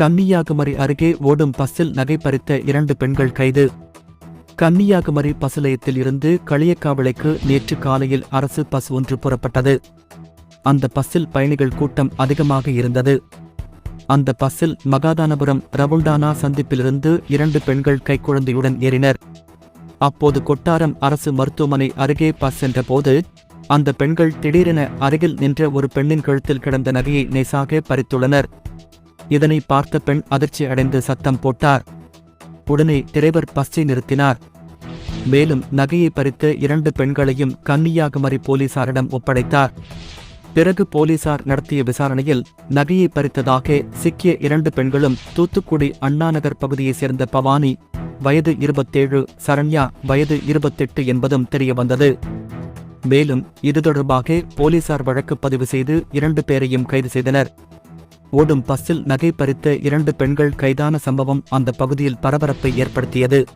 கன்னியாகுமரி அருகே ஓடும் பஸ்ஸில் நகை பறித்த இரண்டு பெண்கள் கைது. கன்னியாகுமரி பஸ் நிலையத்தில் இருந்து களியக்காவிளைக்கு நேற்று காலையில் அரசு பஸ் ஒன்று புறப்பட்டது. அந்த பஸ்ஸில் பயணிகள் கூட்டம் அதிகமாக இருந்தது. அந்த பஸ்ஸில் மகாதானபுரம் ரவுண்டானா சந்திப்பிலிருந்து இரண்டு பெண்கள் கைக்குழந்தையுடன் ஏறினர். அப்போது கொட்டாரம் அரசு மருத்துவமனை அருகே பஸ் சென்றபோது அந்த பெண்கள் திடீரென அருகில் நின்ற ஒரு பெண்ணின் கழுத்தில் கிடந்த நகையை நெசாக பறித்துள்ளனர். இதனை பார்த்த பெண் அதிர்ச்சி அடைந்து சத்தம் போட்டார். உடனே டிரைவர் பஸ்ஸை நிறுத்தினார். மேலும் நகையை பறித்து இரண்டு பெண்களையும் கன்னியாகுமரி போலீசாரிடம் ஒப்படைத்தார். பிறகு போலீசார் நடத்திய விசாரணையில் நகையை பறித்ததாக சிக்கிய இரண்டு பெண்களும் தூத்துக்குடி அண்ணாநகர் பகுதியைச் சேர்ந்த பவானி வயது இருபத்தேழு சரண்யா வயது இருபத்தெட்டு என்பதும் தெரியவந்தது. மேலும் இது தொடர்பாக போலீசார் வழக்கு பதிவு செய்து இரண்டு பேரையும் கைது செய்தனர். ஓடும் பஸ்ஸில் நகை பறித்த இரண்டு பெண்கள் கைதான சம்பவம் அந்த பகுதியில் பரபரப்பை ஏற்படுத்தியது.